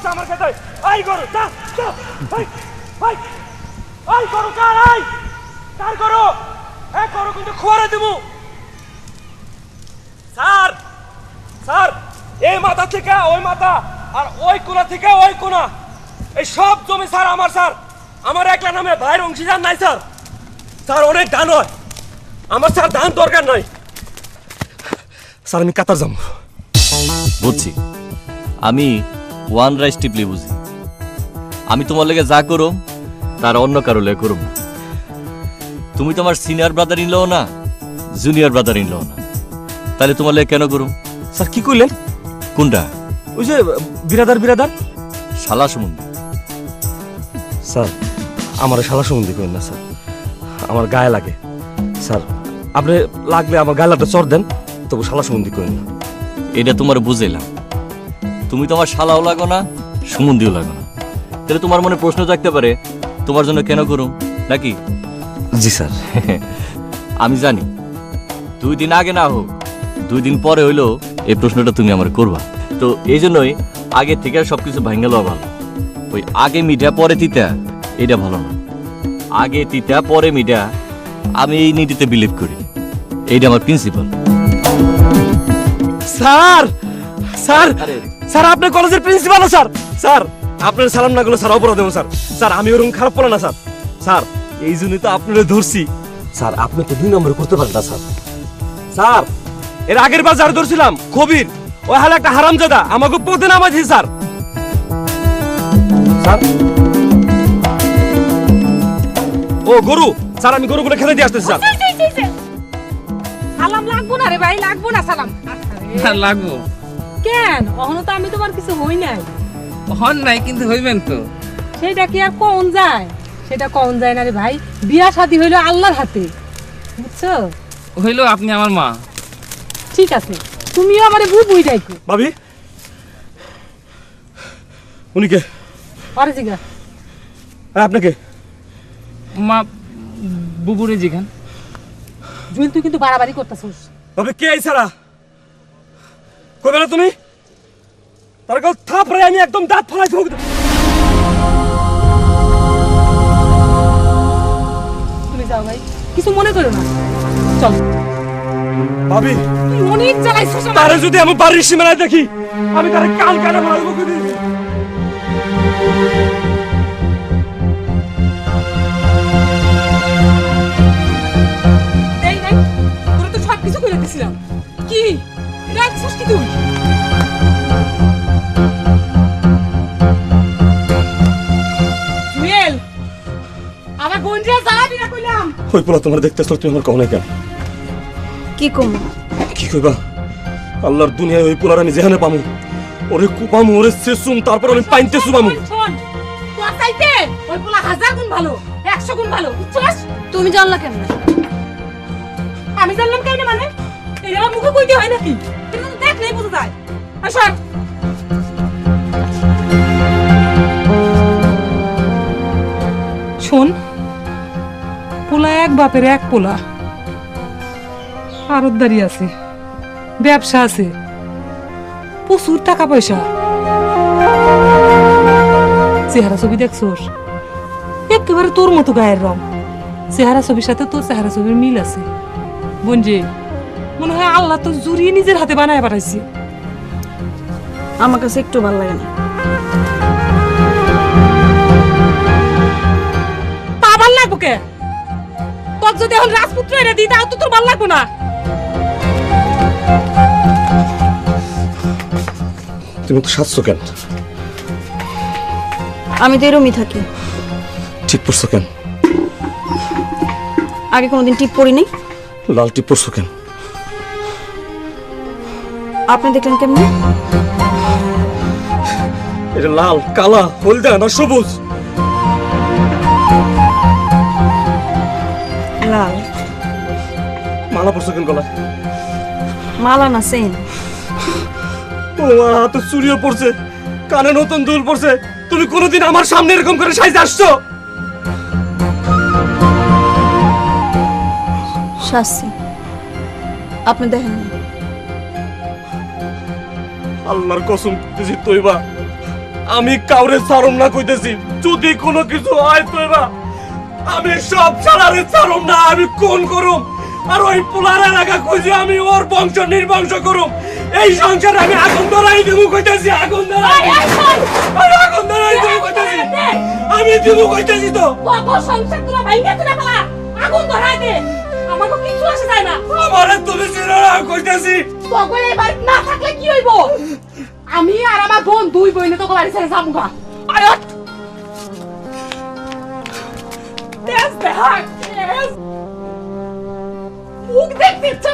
মারছে আমার খেতে আই গরু, যা আই আই আই কার আই কার গরু? এ গরু কিন্তু খোয়ারে দেবো। স্যার স্যার, এই মাথা থেকে, ওই মাথা, আর ওই কোনা থেকে, ওই কোনা। এই সব জমি স্যার আমার স্যার। আমার একলা নামে ভাইয়ের অংশীদার নাই, স্যার। স্যার, অনেক ধান হয়। আমার, স্যার ধান দরকার নাই। স্যার, আমি কাতার যাব। বুঝছি। আমি ওয়ান রাইস টিপলি বুঝি। আমি তোমার লেগে যা করো তার অন্য কারও লেগে করো না। তুমি তোমার সিনিয়র ব্রাদার ইন না জুনিয়র ব্রাদার ইন না। তাহলে তোমার লেগে কেন করুম? স্যার কি করলেন কোনটা? ওই যে বিরাদার বিরাদার? শালা সমুদ্র স্যার আমার শালা সম্বন্ধে করেন না স্যার। আমার গায়ে লাগে। স্যার আপনি লাগলে আমার গায়ে লাগতে চর দেন তবু শালা সম্বন্ধে করেন না। এটা তোমার বুঝাইলাম। তুমি তোমার শালাও লাগো না সুমন্দিও লাগো না। তাহলে তোমার মনে প্রশ্ন থাকতে পারে তোমার জন্য কেন করুম নাকি? জি স্যার। আমি জানি দুই দিন আগে না হোক দুই দিন পরে হইল এই প্রশ্নটা তুমি আমার করবা। তো এই জন্যই আগে থেকে সবকিছু ভাঙ্গা লওয়া ভালো। ওই আগে মিঠা পরে তিতা এটা ভালো না। আগে তিতা পরে মিঠা আমি এই নীতিতে বিলিভ করি। এইটা আমার প্রিন্সিপাল স্যার স্যার। স্যার আপনি কলেজের প্রিন্সিপাল স্যার? স্যার আপনার সালাম না করলে স্যার অপরাধ হব স্যার। স্যার আমি ওরকম খারাপ পড়ে না স্যার। স্যার এই জন্যই তো আপনারা ধরছি। স্যার আপনি তো দুই নম্বর করতে পারেন না স্যার। স্যার এর আগের বার যারা ধরছিলাম কবির ওই হালে একটা হারামজাদা আমাকে পদে নামাই দিয়েছে স্যার। স্যার। ও গরু স্যার আমি গরুগুলো খেতে দিয়ে আসতেছি স্যার। সালাম লাগবো না রে ভাই লাগবো না সালাম। লাগবো। কেন? অহনো তো আমি তোমার কিছু হই নাই। হন নাই কিন্তু হইবেন তো। সেটা কি আর কোন যায়? সেটা কোন যায় না রে ভাই বিয়া শাদী হইল আল্লাহর হাতে। বুঝছ? হইল আপনি আমার মা। ঠিক আছে তুমিও আমারে বুবুই ডাইকো ভাবি? উনি কে? আরে জিগা। আর আপনাকে মা বুবুরে যেখান জুয়েল তুই কিন্তু বাড়াবাড়ি করতেছিস। ভাবি কে এই সারা কবে না তুমি? তার কাল থাপড়ে আমি একদম দাঁত ফলাই দেবো তুমি যাও ভাই কিছু মনে করো না। চল। ভাবি। তুই অনেক জ্বালাইছিস আমার তারে যদি আমি বাড়ির সীমানায় দেখি আমি তারে কান কানে দেবো? কিন্তু এই নাই তোরা তো সব কিছু করে দিছিলাম। রাখছিস কি তুই। জুয়েল আমার বোনরা জ্বালাবি না কইলাম। ওই পোলা তোমার দেখতে আসলো তুমি আমার কখনো কেন? কি কম? কি কইবা? আল্লাহর দুনিয়ায় ওই পোলার আমি যেখানে পামু ওরে কুপামু ওরে শেষুম তারপর আমি পাইনতে ওই পোলা হাজার গুণ ভালো একশো গুণ ভালো বুঝছস? তুমি জানলা কেমন? আমি জানলাম কেন মানে? আমার মুখে কইতে হয় নাকি? কিন্তু তো দেখ নাই বোঝা যায়। আর শোন, পোলা এক বাপের এক পোলা। আরতদারি আছে, ব্যবসা আছে, প্রচুর টাকা পয়সা। চেহারা ছবি দেখছোস? একেবারে তোর মতো গায়ের রং। চেহারা ছবির সাথে তোর চেহারা ছবির মিল আছে। বঞ্জে মনে হয় আল্লাহ তো জুড়িয়ে নিজের হাতে বানায় পাঠাইছে। আমার কাছে একটু ভালো লাগে না। তা ভালো লাগবো কে? তোর যদি এখন রাজপুত্র এনে দিই তাও তো তোর ভালো লাগবো না। তুমি তো সাজছো কেন? আমি তো এরমই থাকি। ঠিক পড়ছো কেন? আগে কোনোদিন টিপ পড়িনি? লাল টিপ পড়ছো কেন? আপনি দেখলেন কেমনি? এটা লাল কালা হলদা না সবুজ? লাল। মালা পড়ছো কেন গলায়? মালা না সেন মা হাতে চুরিও পড়ছে কানে নতুন দুল পড়ছে তুমি কোনোদিন আমার সামনে এরকম করে সাইজে আসছো? শাস্তি আপনি দেখেন। আল্লাহর কসম দিছি তৈবা। আমি কাউরে সারম না কইতেছি যদি কোনো কিছু হয় তো এবার আমি সব ছাড়ারে সারম না আমি কোন করুম। আর ওই পোলার এলাকা খুঁজে আমি ওর বংশ নির্বংশ করুম। এই সংসারে আমি আগুন ধরাই দেবো কইতেছি আগুন ধরাই আমি আগুন ধরাই দেবো কইতেছি। আমি দেবো কইতেছি তো। সংসার তোরা ভাইঙ্গা তুলে ফেলা আগুন ধরাই দে। আমাকে কিছু আসে যায় না। আমারে তুমি চিনো না কইতেছি। তখন এই বাড়ি না থাকলে কি হইব? আমি আর আমার বোন দুই বইনে তোকে বাড়ি ছেড়ে যাব গা। আয়ত দেখ দেখ মুখ দেখতে ইচ্ছে